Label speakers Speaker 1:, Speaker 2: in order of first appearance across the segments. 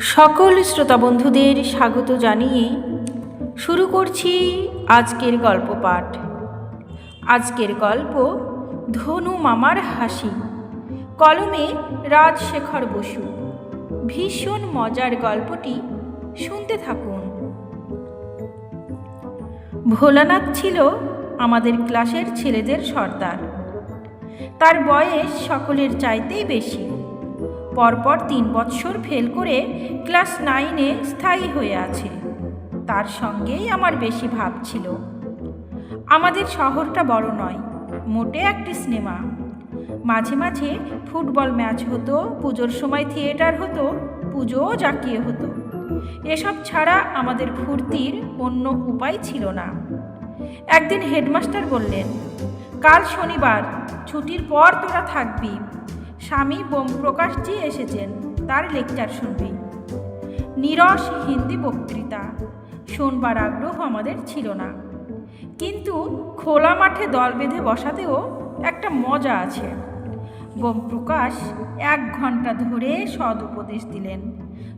Speaker 1: সকল শ্রোতা বন্ধুদের স্বাগত জানিয়ে শুরু করছি আজকের গল্প পাঠ। আজকের গল্প ধনু মামার হাসি। কলমে রাজশেখর বসু। ভীষণ মজার গল্পটি শুনতে থাকুন। ভোলানাথ ছিল আমাদের ক্লাসের ছেলেদের সর্দার। তার বয়স সকলের চাইতেই বেশি। পরপর তিন বৎসর ফেল করে ক্লাস নাইনে স্থায়ী হয়ে আছে। তার সঙ্গেই আমার বেশি ভাব ছিল। আমাদের শহরটা বড় নয়, মোটে একটি সিনেমা। মাঝে মাঝে ফুটবল ম্যাচ হতো, পুজোর সময় থিয়েটার হতো, পুজোও জাকিয়ে হতো। এসব ছাড়া আমাদের ফুর্তির অন্য উপায় ছিল না। একদিন হেডমাস্টার বললেন, কাল শনিবার, ছুটির পর তোরা থাকবি। স্বামী বোমপ্রকাশজি এসেছেন, তার লেকচার শুনবি। নিরস হিন্দি বক্তৃতা, শোনবার আগ্রহ আমাদের ছিল না। কিন্তু খোলা মাঠে দল বেঁধে বসাতেও একটা মজা আছে। বোমপ্রকাশ এক ঘণ্টা ধরে সদ উপদেশ দিলেন।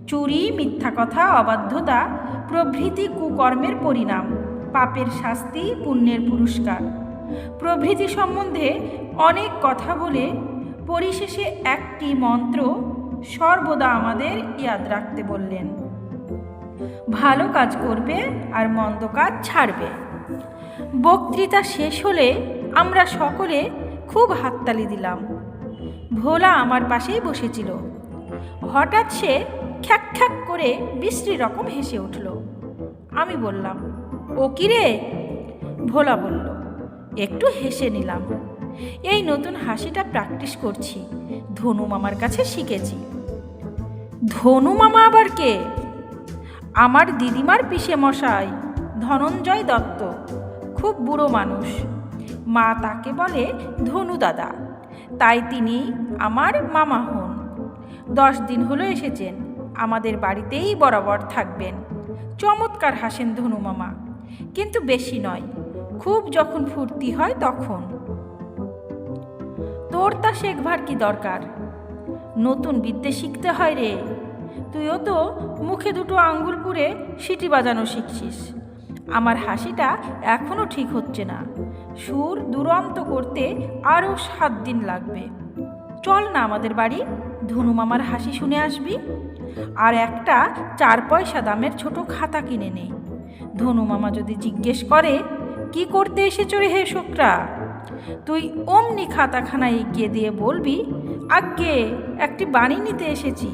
Speaker 1: চুরি, মিথ্যা কথা, অবাধ্যতা, প্রভৃতি কুকর্মের পরিণাম, পাপের শাস্তি, পুণ্যের পুরস্কার। প্রভৃতি সম্বন্ধে অনেক কথা বলে পরিশেষে একটি মন্ত্র সর্বদা আমাদের ইয়াদ রাখতে বললেন। ভালো কাজ করবে আর মন্দ কাজ ছাড়বে। বক্তৃতা শেষ হলে আমরা সকলে খুব হাততালি দিলাম। ভোলা আমার পাশেই বসেছিল। হঠাৎ সে খ্যাক খ্যাক করে বিশ্রী রকম হেসে উঠল। আমি বললাম, ও কি রে? ভোলা বলল, একটু হেসে নিলাম। এই নতুন হাসিটা প্র্যাকটিস করছি। ধনু মামার কাছে শিখেছি। ধনু মামা আবার কে? আমার দিদিমার পিসে মশাই ধনঞ্জয় দত্ত, খুব বুড়ো মানুষ। মা তাকে বলে ধনু দাদা। তাই তিনি আমার মামা হন। দশ দিন হলো এসেছেন। আমাদের বাড়িতেই বরাবর থাকবেন। চমৎকার হাসেন ধনু মামা। কিন্তু বেশি নয়। খুব যখন ফুর্তি হয় তখন। তোর তা শেখবার কি দরকার? নতুন বিদ্যে শিখতে হয় রে। তুইও তো মুখে দুটো আঙ্গুল পুড়ে সিটি বাজানো শিখছিস। আমার হাসিটা এখনও ঠিক হচ্ছে না। সুর দুরন্ত করতে আরও সাত দিন লাগবে। চল না আমাদের বাড়ি, ধনু মামার হাসি শুনে আসবি। আর একটা চার পয়সা দামের ছোট খাতা কিনে নে। ধনু মামা যদি জিজ্ঞেস করে, কি করতে এসেছ রে হে শোকরা? তুই অমনি খাতাখানায় এগিয়ে দিয়ে বলবি আজ্ঞে একটি বাণী নিতে এসেছি।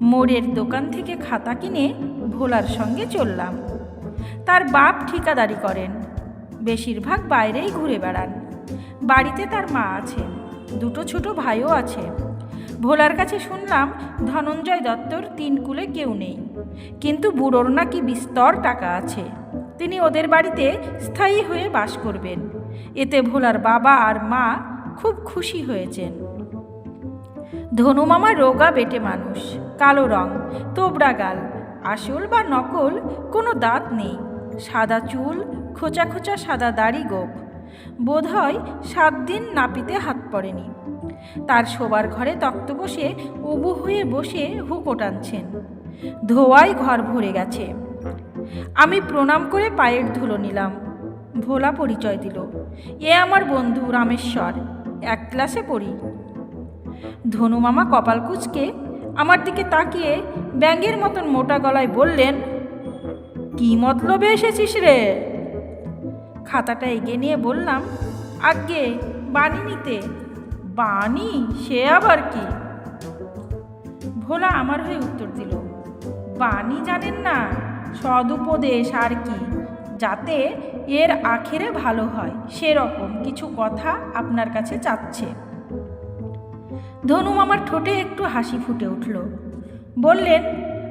Speaker 1: মোড়ের দোকান থেকে খাতা কিনে ভোলার সঙ্গে চললাম। তার বাপ ঠিকাদারি করেন। বেশিরভাগ বাইরেই ঘুরে বেড়ান। বাড়িতে তার মা আছেন, দুটো ছোট ভাইও আছে। ভোলার কাছে শুনলাম ধনঞ্জয় দত্তর তিন কুলে কেউ নেই। কিন্তু বুড়োর নাকি বিস্তর টাকা আছে। তিনি ওদের বাড়িতে স্থায়ী হয়ে বাস করবেন। এতে ভোলার বাবা আর মা খুব খুশি হয়েছেন। ধনু ধনুমামা রোগা বেটে মানুষ, কালো রং, তোবড়া গাল, আসল বা নকল কোনো দাঁত নেই, সাদা চুল, খোঁচা খোঁচা সাদা দাড়ি গোপ, বোধহয় সাত দিন নাপিতে হাত পড়েনি। তার শোবার ঘরে তক্ত বসে উবু হয়ে বসে হুকো টানছেন। ধোয়ায় ঘর ভরে গেছে। আমি প্রণাম করে পায়ের ধুলো নিলাম। ভোলা পরিচয় দিল। এ আমার বন্ধু রামেশ্বর, এক ক্লাসে পড়ি। ধনু মামা কপাল কুচকে আমার দিকে তাকিয়ে ব্যাঙের মতন মোটা গলায় বললেন, কি মতলবে এসেছিস রে? খাতাটা এগিয়ে নিয়ে বললাম, আজ্ঞে, বাণী নিতে। বাণী? সে আবার কি? ভোলা আমার হয়ে উত্তর দিল, বাণী জানেন না, সদুপদেশ আর কি। যাতে এর আখেরে ভালো হয়। সেরকম কিছু কথা আপনার কাছে চাচ্ছে। ধনু মামার ঠোঁটে একটু হাসি ফুটে উঠল। বললেন,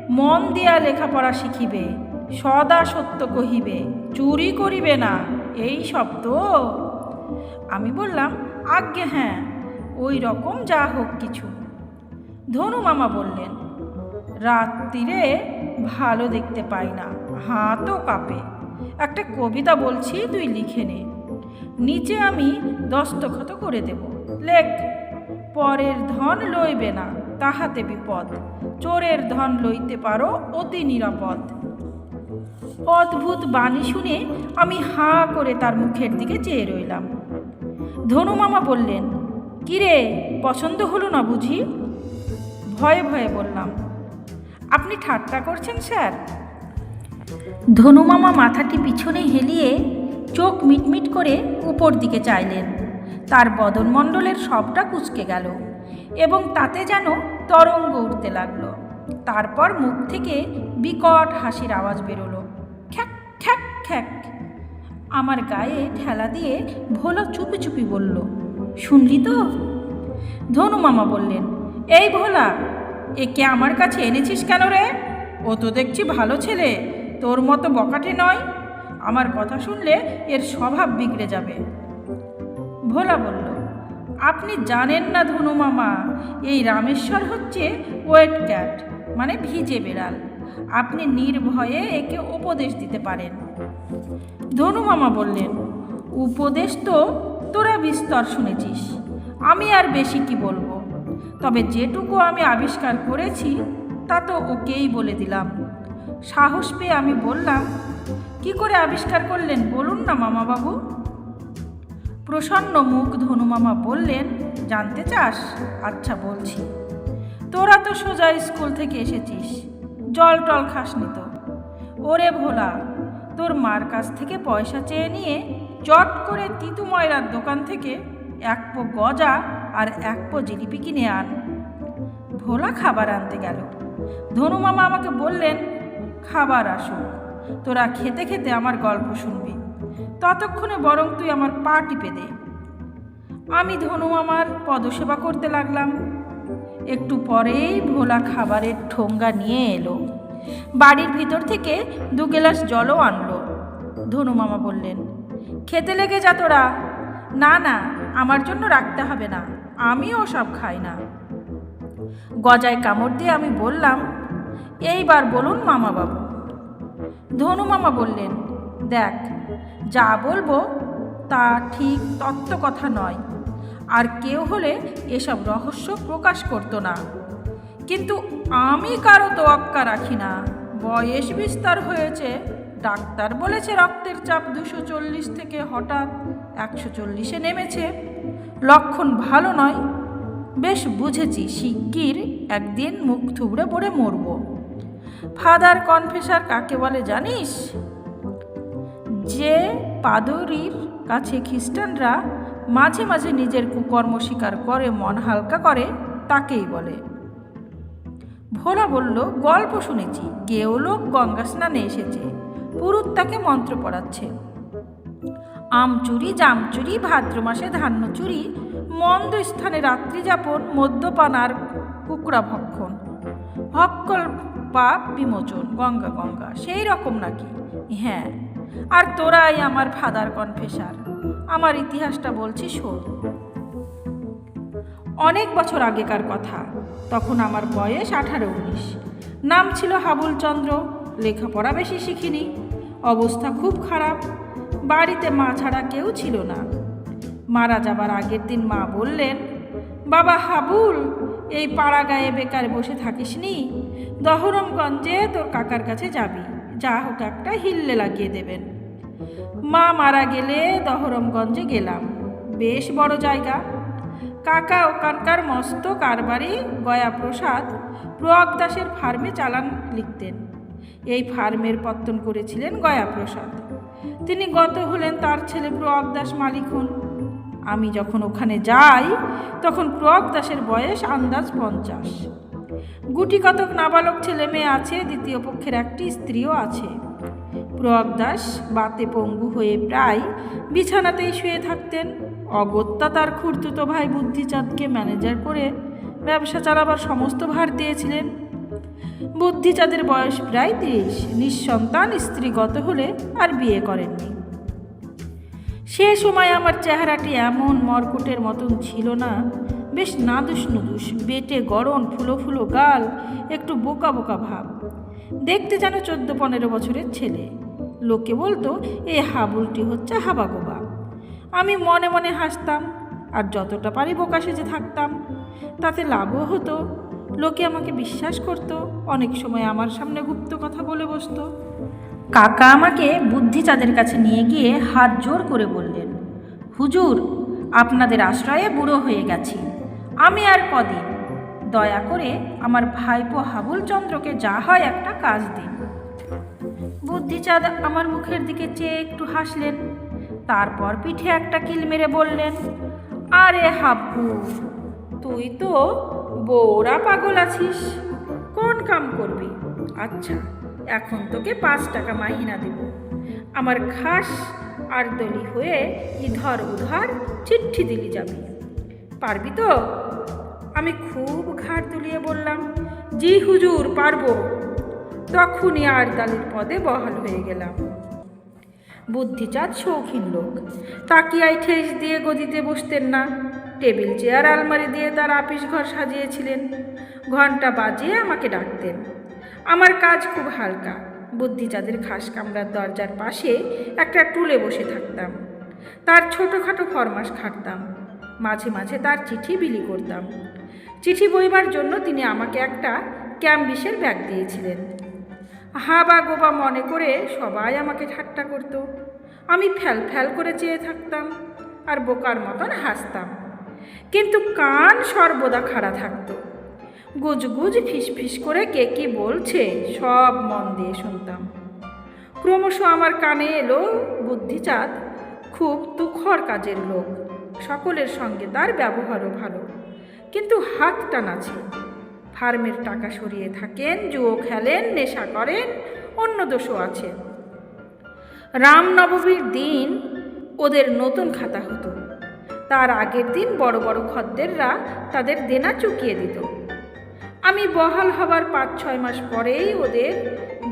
Speaker 1: মন দিয়া লেখাপড়া শিখিবে, সদা সত্য কহিবে, চুরি করিবে না, এই শব্দ আমি বললাম, আজ্ঞে হ্যাঁ ওই রকম যা হোক কিছু। ধনু মামা বললেন রাত্রিরে ভালো দেখতে পাই না, হাতও কাঁপে। একটা কবিতা বলছি, তুই লিখে নে। নিচে আমি দস্তখত করে দেব। লেখ, পরের ধন লইবে না, তাহাতে বিপদ। চোরের ধন লইতে পারো, অতি নিরাপদ। অদ্ভুত বাণী শুনে আমি হাঁ করে তার মুখের দিকে চেয়ে রইলাম। ধনু মামা বললেন কিরে পছন্দ হলো না বুঝি? ভয়ে ভয়ে বললাম, আপনি ঠাট্টা করছেন, স্যার? ধনু মামা মাথাটি পিছনে হেলিয়ে চোখ মিটমিট করে উপর দিকে চাইলেন। তার বদনমণ্ডলের সবটা কুচকে গেল এবং তাতে যেন তরঙ্গ উঠতে লাগল। তারপর মুখ থেকে বিকট হাসির আওয়াজ বেরোলো। খ্যাক খ্যাক খ্যাক। আমার গায়ে ঠেলা দিয়ে ভোলা চুপি চুপি বলল, শুনলি তো? ধনু মামা বললেন, এই ভোলা, একে আমার কাছে এনেছিস কেন রে? ও তো দেখছি ভালো ছেলে। তোর মতো বকাটে নয়। আমার কথা শুনলে এর স্বভাব বিগড়ে যাবে। ভোলা বলল, আপনি জানেন না ধনু মামা, এই রামেশ্বর হচ্ছে ওয়েট ক্যাট মানে ভিজে বেড়াল। আপনি নির্ভয়ে একে উপদেশ দিতে পারেন। ধনু মামা বললেন, উপদেশ তো তোরা বিস্তর শুনেছিস, আমি আর বেশি কি বলব? তবে যেটুকু আমি আবিষ্কার করেছি, তা তো ওকেই বলে দিলাম। সাহস পেয়ে আমি বললাম, কি করে আবিষ্কার করলেন বলুন না মামাবাবু? প্রসন্ন মুখ ধনুমামা বললেন, জানতে চাস? আচ্ছা বলছি। তোরা তো সোজা স্কুল থেকে এসেছিস, জল টল খাসনি তো। ওরে ভোলা, তোর মার কাছ থেকে পয়সা চেয়ে নিয়ে চট করে তিতু ময়রার দোকান থেকে এক পো গজা আর এক পো জিলিপি কিনে আন। ভোলা খাবার আনতে গেল। ধনুমামা আমাকে বললেন খাবার আসুক। তোরা খেতে খেতে আমার গল্প শুনবি। ততক্ষণে বরং তুই আমার পা টিপে দে। আমি ধনু আমার পদসেবা করতে লাগলাম। একটু পরেই ভোলা খাবারের ঠোঙ্গা নিয়ে এলো। বাড়ির ভিতর থেকে দু গ্লাস জলও আনলো। ধনু মামা বললেন, খেতে লেগে যা তোরা। না না, আমার জন্য রাখতে হবে না। আমিও সব খাই না। গজায় কামড় দিয়ে আমি বললাম এইবার বলুন মামা বাবু ধনু মামা বললেন, দেখ, যা বলব তা ঠিক তত্ত্ব কথা নয়। আর কেউ হলে এসব রহস্য প্রকাশ করতো না। কিন্তু আমি কারও তো তোয়াক্কা রাখি না। বয়স বিস্তার হয়েছে, ডাক্তার বলেছে রক্তের চাপ দুশো চল্লিশ থেকে হঠাৎ একশো চল্লিশে নেমেছে। লক্ষণ ভালো নয় বেশ বুঝেছি, শিগগির একদিন মুখ থুবড়ে পড়ে মরব। ফাদার কনফেসার কাকে বলে জানিস? যে পাদরির কাছে খ্রিস্টানরা মাঝে মাঝে নিজের কুকর্ম স্বীকার করে, মন হালকা করে, তাকেই বলে। ভোলা বলল, গল্প শুনেছি, কেউ লোক গঙ্গা স্নানে এসেছে, পুরুত তাকে মন্ত্র পড়াচ্ছে। আম চুরি জাম চুরি ভাদ্র মাসে ধান্য চুরি মন্দ স্থানে রাত্রি যাপন, মদ্যপান আর কুকুরা ভক্ষণ। হক্কল পাপ বিমোচন, গঙ্গা গঙ্গা, সেই রকম নাকি? হ্যাঁ। আর তোরাই আমার ফাদার কনফেসার। আমার ইতিহাসটা বলছি শোন। অনেক বছর আগেকার কথা। তখন আমার বয়স আঠারো উনিশ। নাম ছিল হাবুল চন্দ্র। লেখাপড়া বেশি শিখিনি। অবস্থা খুব খারাপ। বাড়িতে মা ছাড়া কেউ ছিল না। মারা যাবার আগের দিন মা বললেন, বাবা হাবুল, এই পাড়া গায়ে বেকার বসে থাকিসনি দহরমগঞ্জে তোর কাকার কাছে যাবি। যা হোক একটা হিল্লে লাগিয়ে দেবেন। মা মারা গেলে দহরমগঞ্জে গেলাম। বেশ বড় জায়গা। কাকা ওখানকার মস্ত কারবারি গয়া প্রসাদ প্রয়াগ দাসের ফার্মে চালান লিখতেন। এই ফার্মের পত্তন করেছিলেন গয়া প্রসাদ তিনি গত হলেন তার ছেলে প্রয়াগ দাস মালিক হন। আমি যখন ওখানে যাই, তখন প্রয়াগ দাসের বয়স আন্দাজ পঞ্চাশ। গুটি কতক নাবালক ছেলে মেয়ে আছে, দ্বিতীয় পক্ষের একটি স্ত্রীও আছে। প্রয়াগ দাস বাতে পঙ্গু হয়ে প্রায় বিছানাতেই শুয়ে থাকতেন। অগত্যা তার খুড়তুতো ভাই বুদ্ধিচাঁদকে ম্যানেজার করে ব্যবসা চালাবার সমস্ত ভার দিয়েছিলেন। বুদ্ধিচাঁদের বয়স প্রায় তিরিশ। নিঃসন্তান স্ত্রীগত হলে আর বিয়ে করেননি। সে সময় আমার চেহারাটি এমন মরকুটের মতন ছিল না। বেশ নাদুস নুদুস বেটে গরম, ফুলো ফুলো গাল, একটু বোকা বোকা ভাব। দেখতে যেন চোদ্দ পনেরো বছরের ছেলে। লোকে বলতো এই হাবুলটি হচ্ছে হাবাগোবা। আমি মনে মনে হাসতাম, আর যতটা পারি বোকা সেজে থাকতাম। তাতে লাভও হতো। লোকে আমাকে বিশ্বাস করত, অনেক সময় আমার সামনে গুপ্ত কথা বলে বসতো। কাকা আমাকে বুদ্ধিচাঁদের কাছে নিয়ে গিয়ে হাত জোর করে বললেন, হুজুর, আপনাদের আশ্রয়ে বুড়ো হয়ে গেছি। আমি আর কদিন? দয়া করে আমার ভাইপো হাবুল চন্দ্রকে যা হয় একটা কাজ দিন। বুদ্ধিচাঁদ আমার মুখের দিকে চেয়ে একটু হাসলেন, তারপর পিঠে একটা কিল মেরে বললেন, আরে হাব্বু তুই তো বৌরা পাগল আছিস। কোন কাম করবি? আচ্ছা এখন তোকে পাঁচ টাকা মাহিনা দেব। আমার খাস আর দলি হয়ে ইধর উধার চিঠি দিলি যাবি। পারবি তো? আমি খুব ঘাড় তুলিয়ে বললাম, জি হুজুর, পারব। তখনই আর দালির পদে বহাল হয়ে গেলাম। বুদ্ধিচাঁদ শৌখিন লোক, তাকিয়ায় ঠেস দিয়ে গদিতে বসতেন না। টেবিল, চেয়ার, আলমারি দিয়ে তার আপিস ঘর সাজিয়েছিলেন। ঘণ্টা বাজিয়ে আমাকে ডাকতেন। আমার কাজ খুব হালকা। বুদ্ধিচাঁদের খাস কামরার দরজার পাশে একটা টুলে বসে থাকতাম। তার ছোটোখাটো ফরমাস খাটতাম। মাঝে মাঝে তার চিঠি বিলি করতাম। চিঠি বইবার জন্য তিনি আমাকে একটা ক্যাম্বিসের ব্যাগ দিয়েছিলেন। হাবা গোবা মনে করে সবাই আমাকে ঠাট্টা করতো। আমি ফ্যাল ফ্যাল করে চেয়ে থাকতাম আর বোকার মতন হাসতাম। কিন্তু কান সর্বদা খাড়া থাকতো। গুজগুজ ফিসফিস করে কে কি বলছে, সব মন দিয়ে শুনতাম। ক্রমশ আমার কানে এলো বুদ্ধিচাঁদ খুব তুখর কাজের লোক। সকলের সঙ্গে তার ব্যবহারও ভালো। কিন্তু হাত টানাছে। ফার্মের টাকা সরিয়ে থাকেন, জুয়ো খেলেন, নেশা করেন, অন্য দোষও আছে। রামনবমীর দিন ওদের নতুন খাতা হতো। তার আগের দিন বড় বড় খদ্দেররা তাদের দেনা চুকিয়ে দিত। আমি বহাল হবার পাঁচ, ছয় মাস পরেই ওদের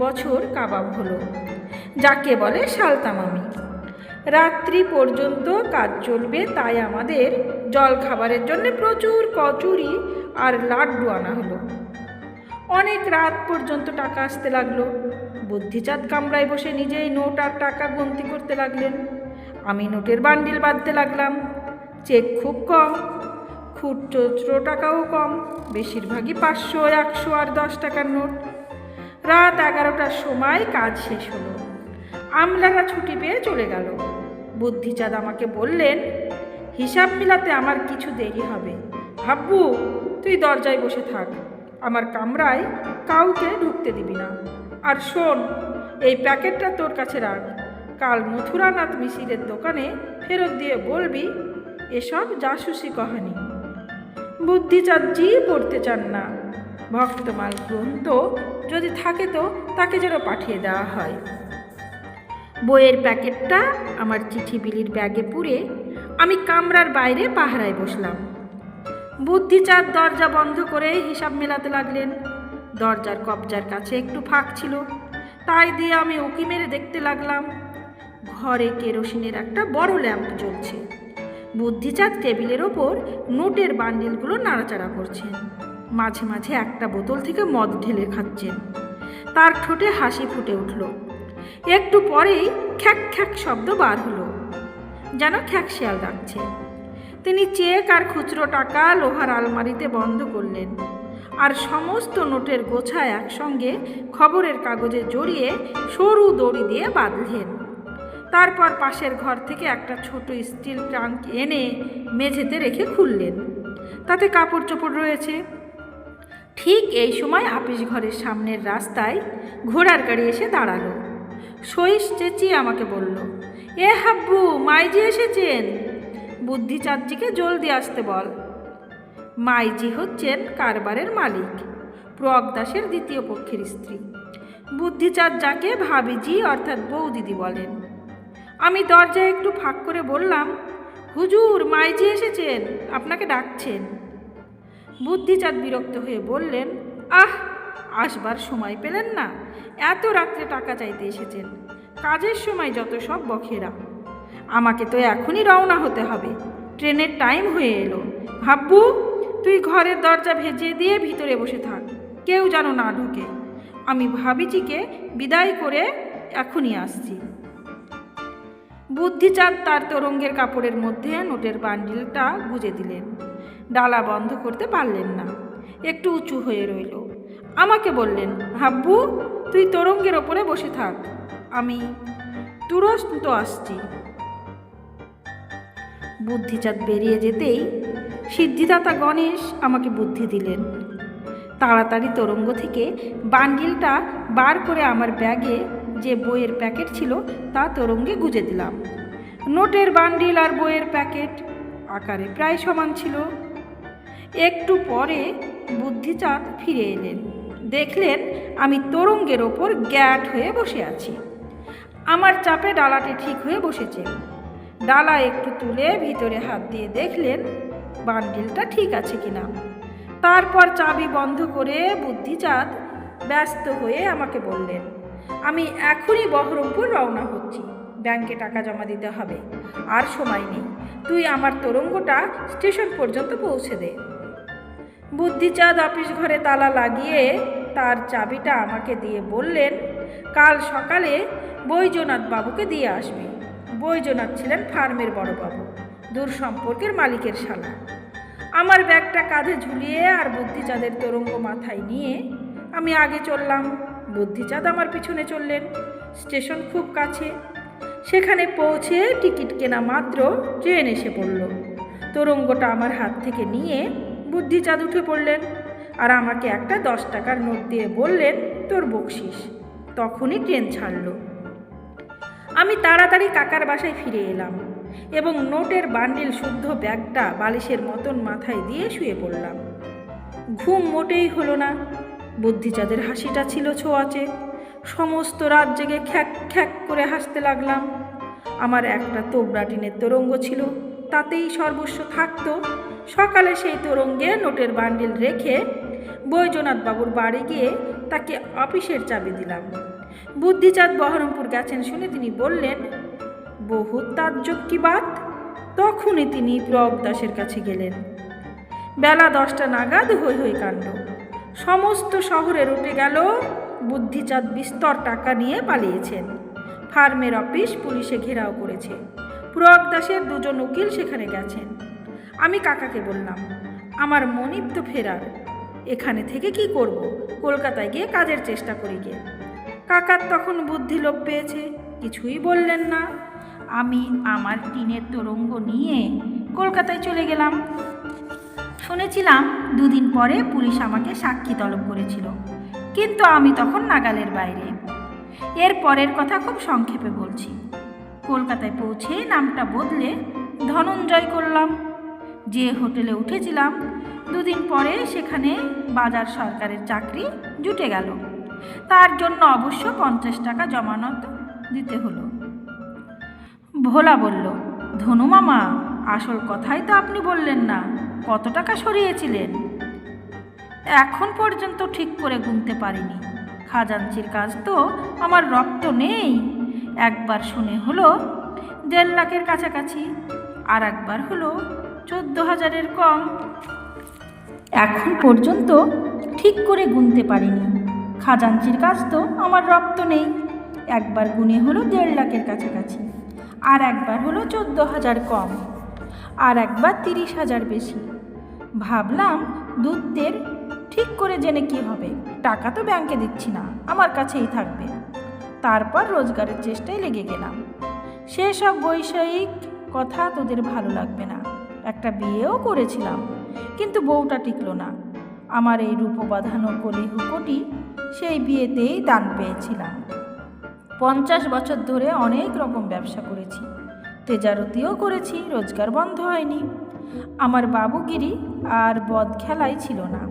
Speaker 1: বছর কাবাব হলো, যাকে বলে সালতামামি রাত্রি পর্যন্ত কাজ চলবে, তাই আমাদের জল খাবারের জন্য প্রচুর কচুরি আর লাড্ডু আনা হলো। অনেক রাত পর্যন্ত টাকা আসতে লাগল বুদ্ধিচাঁদ কামরায় বসে নিজেই নোট আর টাকা গন্তি করতে লাগলেন। আমি নোটের বান্ডিল বাঁধতে লাগলাম, চেক খুব কম। খুচরো টাকাও কম, বেশিরভাগই পাঁচশো, একশো আর দশ টাকার নোট। রাত এগারোটার সময় কাজ শেষ হলো। আমলারা ছুটি পেয়ে চলে গেল। বুদ্ধিচাঁদ আমাকে বললেন, হিসাব মিলাতে আমার কিছু দেরি হবে। হাব্বু তুই দরজায় বসে থাক। আমার কামরায় কাউকে ঢুকতে দিবি না। আর শোন, এই প্যাকেটটা তোর কাছে রাখ। কাল মথুরানাথ মিশিরের দোকানে ফেরত দিয়ে বলবি, এসব জাসুসি কাহানি। বুদ্ধিচাঁদজি পড়তে চান না। ভক্তমাল গ্রন্থ যদি থাকে তো তাকে যেন পাঠিয়ে দেওয়া হয়। বইয়ের প্যাকেটটা আমার চিঠি বিলির ব্যাগে পুরে আমি কামরার বাইরে পাহারায় বসলাম। বুদ্ধিচাঁদ দরজা বন্ধ করে হিসাব মেলাতে লাগলেন। দরজার কবজার কাছে একটু ফাঁক ছিল, তাই দিয়ে আমি উকি মেরে দেখতে লাগলাম। ঘরে কেরোসিনের একটা বড় ল্যাম্প জ্বলছে। বুদ্ধিচাঁদ টেবিলের ওপর নোটের বান্ডিলগুলো নাড়াচাড়া করছেন। মাঝে মাঝে একটা বোতল থেকে মদ ঢেলে খাচ্ছেন। তার ঠোঁটে হাসি ফুটে উঠল। একটু পরেই খ্যাক খ্যাক শব্দ বার হলো। যেন খ্যাক শেয়াল ডাকছে। তিনি চেক আর খুচরো টাকা লোহার আলমারিতে বন্ধ করলেন আর সমস্ত নোটের গোছা একসঙ্গে খবরের কাগজে জড়িয়ে সরু দড়ি দিয়ে বাঁধলেন। তারপর পাশের ঘর থেকে একটা ছোট স্টিল ট্রাঙ্ক এনে মেঝেতে রেখে খুললেন। তাতে কাপড় চোপড় রয়েছে। ঠিক এই সময় আপিস ঘরের সামনের রাস্তায় ঘোড়ার গাড়ি এসে দাঁড়াল। সইস চেঁচিয়ে আমাকে বলল, এ হাব্বু, মাইজি এসেছেন। বুদ্ধি চাঁদজিকে জলদি আসতে বল। মাইজি হচ্ছেন কারবারের মালিক প্রগ দাসের দ্বিতীয় পক্ষের স্ত্রী। বুদ্ধিচাঁদ যাকে ভাবিজি অর্থাৎ বৌদিদি বলেন। আমি দরজায় একটু ফাঁক করে বললাম, হুজুর, মাইজি এসেছেন, আপনাকে ডাকছেন। বুদ্ধিচাঁদ বিরক্ত হয়ে বললেন, আহ, আসবার সময় পেলেন না, এত রাত্রে টাকা চাইতে এসেছেন, কাজের সময় যত সব বখেরা। আমাকে তো এখনই রওনা হতে হবে, ট্রেনের টাইম হয়ে এলো। হাব্বু তুই ঘরের দরজা ভেজিয়ে দিয়ে ভিতরে বসে থাক, কেউ যেন না ঢোকে। আমি ভাবিজিকে বিদায় করে এখনই আসছি। বুদ্ধিচাঁদ তার তরঙ্গের কাপড়ের মধ্যে নোটের বান্ডিলটা গুজে দিলেন। ডালা বন্ধ করতে পারলেন না। একটু উঁচু হয়ে রইল। আমাকে বললেন, হাব্বু, তুই তোরঙ্গের ওপরে বসে থাক। আমি তুরস্ত আসছি। বুদ্ধিচাঁদ বেরিয়ে যেতেই সিদ্ধিদাতা গণেশ আমাকে বুদ্ধি দিলেন। তাড়াতাড়ি তোরঙ্গ থেকে বান্ডিলটা বার করে আমার ব্যাগে যে বইয়ের প্যাকেট ছিল তা তোরঙ্গে গুজে দিলাম। নোটের বান্ডিল আর বইয়ের প্যাকেট আকারে প্রায় সমান ছিল। একটু পরে বুদ্ধিচাঁদ ফিরে এলেন। দেখলেন আমি তোরঙ্গের ওপর গ্যাট হয়ে বসে আছি। আমার চাপে ডালাটি ঠিক হয়ে বসেছে। ডালা একটু তুলে ভিতরে হাত দিয়ে দেখলেন বান্ডিলটা ঠিক আছে কিনা। তারপর চাবি বন্ধ করে বুদ্ধিচাঁদ ব্যস্ত হয়ে আমাকে বললেন আমি এখনই বহরমপুর রওনা হচ্ছি। ব্যাংকে টাকা জমা দিতে হবে। আর সময় নেই। তুই আমার তোরঙ্গটা স্টেশন পর্যন্ত পৌঁছে দে। বুদ্ধিচাঁদ অফিস ঘরে তালা লাগিয়ে তার চাবিটা আমাকে দিয়ে বললেন, কাল সকালে বৈজনাথ বাবুকে দিয়ে আসবি। বৈজনাথ ছিলেন ফার্মের বড়বাবু দূর সম্পর্কের মালিকের শালা। আমার ব্যাগটা কাঁধে ঝুলিয়ে আর বুদ্ধিচাঁদের তোরঙ্গ মাথায় নিয়ে আমি আগে চললাম। বুদ্ধিচাঁদ আমার পিছনে চললেন। স্টেশন খুব কাছে। সেখানে পৌঁছে টিকিট কেনা মাত্র ট্রেন এসে পড়ল। তোরঙ্গটা আমার হাত থেকে নিয়ে বুদ্ধিচাঁদ উঠে পড়লেন আর আমাকে একটা দশ টাকার নোট দিয়ে বললেন, তোর বকশিস। তখনই ট্রেন ছাড়লো। আমি তাড়াতাড়ি কাকার বাসায় ফিরে এলাম এবং নোটের বান্ডিল শুদ্ধ ব্যাগটা বালিশের মতন মাথায় দিয়ে শুয়ে পড়লাম। ঘুম মোটেই হলো না। বুদ্ধিচাঁদের হাসিটা ছিল ছোঁয়াচে। সমস্ত রাত জেগে খ্যাক খ্যাক করে হাসতে লাগলাম। আমার একটা তোবড়া টিনের তোরঙ্গ ছিল, তাতেই সর্বস্ব থাকতো। সকালে সেই তোরঙ্গে নোটের বান্ডিল রেখে বৈজনাথ বাবুর বাড়ি গিয়ে তাকে অফিসের চাবি দিলাম। বুদ্ধিচাঁদ বহরমপুর গেছেন শুনে তিনি বললেন বহু তাজ্জব কি তখনই তিনি প্রব দাসের কাছে গেলেন। বেলা দশটা নাগাদ হই হই কাণ্ড। সমস্ত শহরে উঠে গেল। বুদ্ধিচাঁদ বিস্তর টাকা নিয়ে পালিয়েছেন। ফার্মের অফিস পুলিশে ঘেরাও করেছে। প্রয়াগ দাসের দুজন উকিল সেখানে গেছেন। আমি কাকাকে বললাম, আমার মনিব তো ফেরার। এখানে থেকে কি করব? কলকাতায় গিয়ে কাজের চেষ্টা করি গিয়ে কাকার তখন বুদ্ধি লোপ পেয়েছে। কিছুই বললেন না। আমি আমার টিনের তোরঙ্গ নিয়ে কলকাতায় চলে গেলাম। শুনেছিলাম দুদিন পরে পুলিশ আমাকে সাক্ষী তলব করেছিল, কিন্তু আমি তখন নাগালের বাইরে। এর পরের কথা খুব সংক্ষেপে বলছি। কলকাতায় পৌঁছে নামটা বদলে ধনঞ্জয় করলাম। যে হোটেলে উঠেছিলাম, দুদিন পরে সেখানে বাজার সরকারের চাকরি জুটে গেল। তার জন্য অবশ্য পঞ্চাশ টাকা জমানত দিতে হলো। ভোলা বলল, ধনু মামা, আসল কথাই তো আপনি বললেন না। কত টাকা সরিয়েছিলেন? এখন পর্যন্ত ঠিক করে গুনতে পারিনি। খাজাঞ্চির কাজ তো আমার রক্ত নেই। একবার শুনে হলো দেড় লাখের কাছাকাছি, আর একবার হলো চোদ্দ হাজারের কম। এখন পর্যন্ত ঠিক করে গুনতে পারিনি। খাজাঞ্চির কাজ তো আমার রক্ত নেই। একবার গুনে হলো দেড় লাখের কাছাকাছি, আর একবার হলো চোদ্দ হাজার কম। আর একবার তিরিশ হাজার বেশি। ভাবলাম দূতদের ঠিক করে জেনে কি হবে। টাকা তো ব্যাংকে দিচ্ছি না, আমার কাছেই থাকবে। তারপর রোজগারের চেষ্টায় লেগে গেলাম। সেসব বৈষয়িক কথা তোদের ভালো লাগবে না। একটা বিয়েও করেছিলাম, কিন্তু বউটা টিকলো না। আমার এই রূপবাঁধানো কলি হুকোটি সেই বিয়েতেই দান পেয়েছিলাম। পঞ্চাশ বছর ধরে অনেক রকম ব্যবসা করেছি। তেজারতিও করেছি, রোজগার বন্ধ হয়নি। আমার বাবুগিরি আর বদ খেলাই ছিল না।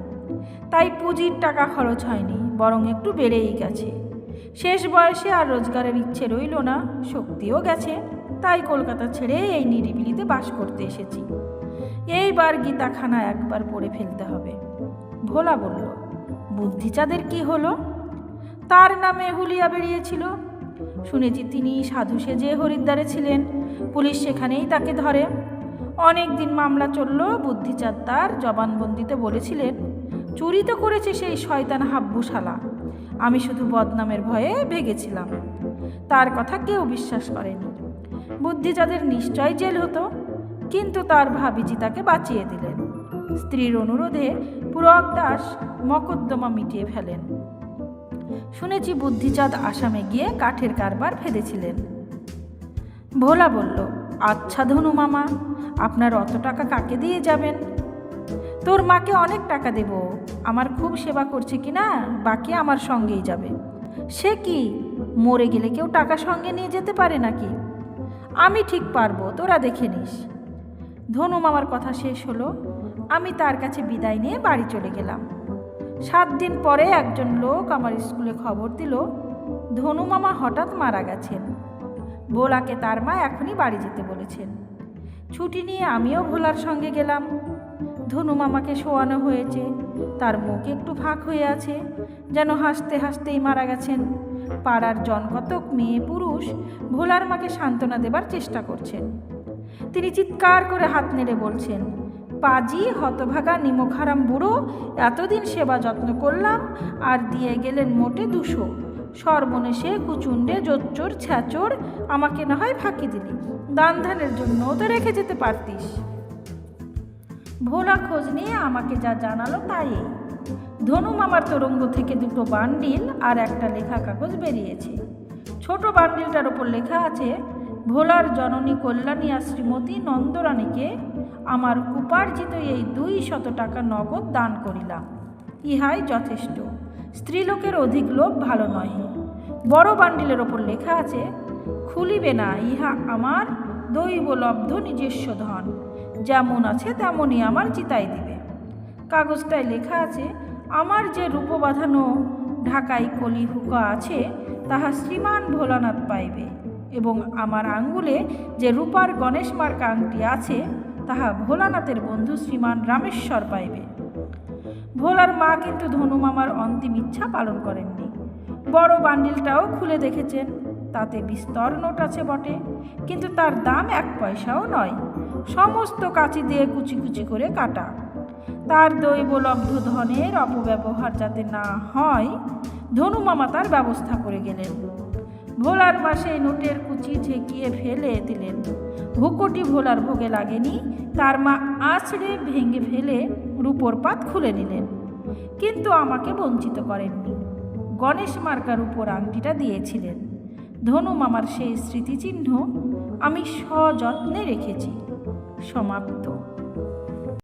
Speaker 1: তাই পুঁজির টাকা খরচ হয়নি, বরং একটু বেড়েই গেছে। শেষ বয়সে আর রোজগারের ইচ্ছে রইল না, শক্তিও গেছে। তাই কলকাতা ছেড়ে এই নিরিবিলিতে বাস করতে এসেছি। এইবার গীতাখানা একবার পড়ে ফেলতে হবে। ভোলা বলল, বুদ্ধিচাঁদের কি হলো? তার নামে হুলিয়া বেরিয়েছিল শুনেছি তিনি সাধু সেজে হরিদ্বারে ছিলেন। পুলিশ সেখানেই তাকে ধরে। অনেক দিন মামলা চলল বুদ্ধিচাঁদ তার জবানবন্দিতে বলেছিলেন, চুরি তো করেছে সেই শয়তান হাব্বুশালা। আমি শুধু বদনামের ভয়ে ভেগেছিলাম। তার কথা কেউ বিশ্বাস করেনি। বুদ্ধিচাঁদের নিশ্চয় জেল হতো, কিন্তু তার ভাবিজি তাকে বাঁচিয়ে দিলেন। স্ত্রীর অনুরোধে পুরক দাস মকদ্দমা মিটিয়ে ফেলেন। শুনেছি বুদ্ধিচাঁদ আসামে গিয়ে কাঠের কারবার ফেলেছিলেন। ভোলা বলল আচ্ছা ধনু মামা, আপনার অত টাকা কাকে দিয়ে যাবেন? তোর মাকে অনেক টাকা দেব, আমার খুব সেবা করছে কি না, বাকি আমার সঙ্গেই যাবে। সে কি, মরে গেলে কেউ টাকা সঙ্গে নিয়ে যেতে পারে নাকি? আমি ঠিক পারব, তোরা দেখে নিস। ধনু মামার কথা শেষ হলো, আমি তার কাছে বিদায় নিয়ে বাড়ি চলে গেলাম। সাত দিন পরে একজন লোক আমার স্কুলে খবর দিল, ধনু মামা হঠাৎ মারা গেছেন। ভোলাকে তার মা এখনই বাড়ি যেতে বলেছেন। ছুটি নিয়ে আমিও ভোলার সঙ্গে গেলাম। ধনু মামাকে শোয়ানো হয়েছে, তার মুখ একটু ফাঁক হয়ে আছে, যেন হাসতে হাসতেই মারা গেছেন। পাড়ার জনকতক মেয়ে পুরুষ ভোলার মাকে সান্ত্বনা দেবার চেষ্টা করছেন। তিনি চিৎকার করে হাত নেড়ে বলছেন পাজি, হতভাগা, নিমখারাম বুড়ো, এতদিন সেবা যত্ন করলাম, আর দিয়ে গেলেন মোটে দুশো। সর্বনেশে কুচুন্ডে জোচ্চোর ছ্যাচোর, আমাকে না হয় ফাঁকি দিলি। দান ধানের জন্য তো রেখে যেতে পারতিস। ভোলা খোঁজ নিয়ে আমাকে যা জানালো তাই। ধনু মামার তরঙ্গ থেকে দুটো বান্ডিল আর একটা লেখা কাগজ বেরিয়েছে। ছোট বান্ডিলটার ওপর লেখা আছে, ভোলার জননী কল্যাণী আর শ্রীমতী নন্দরানীকে আমার উপার্জিত এই দুই শত টাকা নগদ দান করিলাম। ইহাই যথেষ্ট। স্ত্রীলোকের অধিক লোভ ভালো নয় বড় বান্ডিলের ওপর লেখা আছে, খুলিবে না ইহা আমার দৈবলব্ধ নিজস্ব ধন। যেমন আছে তেমনই আমার চিতাই দিবে। কাগজটায় লেখা আছে, আমার যে রূপ বাঁধানো ঢাকাই কলি হুকা আছে, তাহা শ্রীমান ভোলানাথ পাইবে। এবং আমার আঙ্গুলে যে রূপার গণেশ মার্কা আংটি আছে তাহা ভোলানাথের বন্ধু শ্রীমান রামেশ্বর পাইবে। ভোলার মা কিন্তু ধনু মামার অন্তিম ইচ্ছা পালন করেননি। বড় বান্ডিলটাও খুলে দেখেছেন, তাতে বিস্তর নোট আছে বটে, কিন্তু তার দাম এক পয়সাও নয়। সমস্ত কাঁচি দিয়ে কুচি কুচি করে কাটা। তার দৈবলব্ধ ধনের অপব্যবহার যাতে না হয়, ধনু মামা তার ব্যবস্থা করে গেলেন। ভোলার পাশে নোটের কুচি ঠেকিয়ে ফেলে দিলেন। হুকোটি ভোলার ভোগে লাগেনি। তার মা আছড়ে ভেঙে ফেলে রূপোর পাত খুলে নিলেন, কিন্তু আমাকে বঞ্চিত করেননি। গণেশ মার্কার উপর আংটিটা দিয়েছিলেন। ধনু মামার সেই স্মৃতিচিহ্ন আমি সযত্নে রেখেছি। সমাপ্ত।